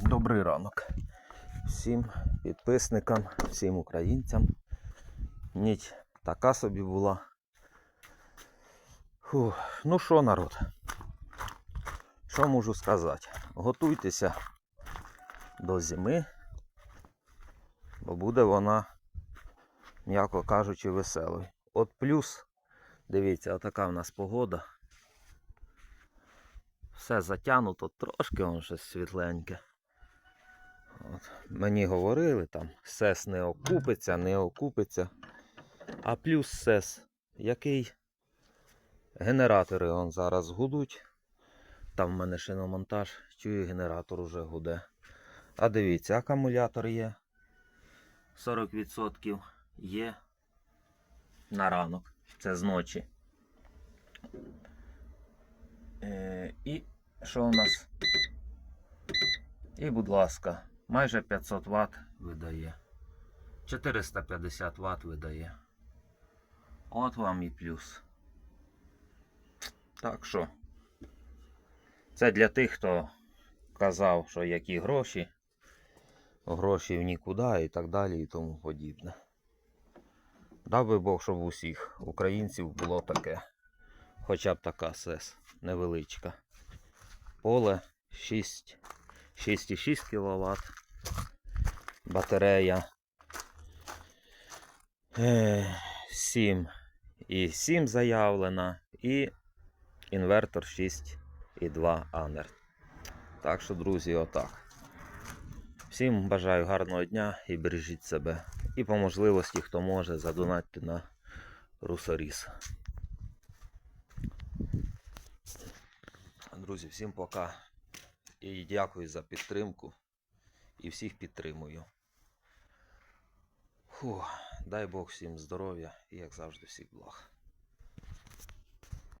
Добрий ранок всім підписникам, всім українцям. Ніч така собі була. Фух, ну що, народ? Що можу сказати? Готуйтеся до зими, бо буде вона, м'яко кажучи, веселою. От плюс, дивіться, отака в нас погода. Все затягнуто, трошки воно щось світленьке. От. Мені говорили, там сес не окупиться, не окупиться. А плюс сес, який генератори он зараз гудуть. Там в мене шиномонтаж, чую, генератор уже гуде. А дивіться, акумулятор є. 40% є на ранок. Це зночі. Е, і що у нас? І, будь ласка, майже 500 Вт видає. 450 Вт видає. От вам і плюс. Так що, це для тих, хто казав, що які гроші, гроші в нікуди і так далі і тому подібне. Дав би Бог, щоб у всіх українців було таке. Хоча б така СЕС невеличка. Поле 6, 6,6 кВт. Батарея е, 7 і 7 заявлена. І інвертор 6,2 Анер. Так що, друзі, отак. Всім бажаю гарного дня і бережіть себе. І по можливості, хто може, задонатьте на Русоріс. Друзі, всім пока. І дякую за підтримку. І всіх підтримую. Фу, дай Бог всім здоров'я і, як завжди, всіх благ.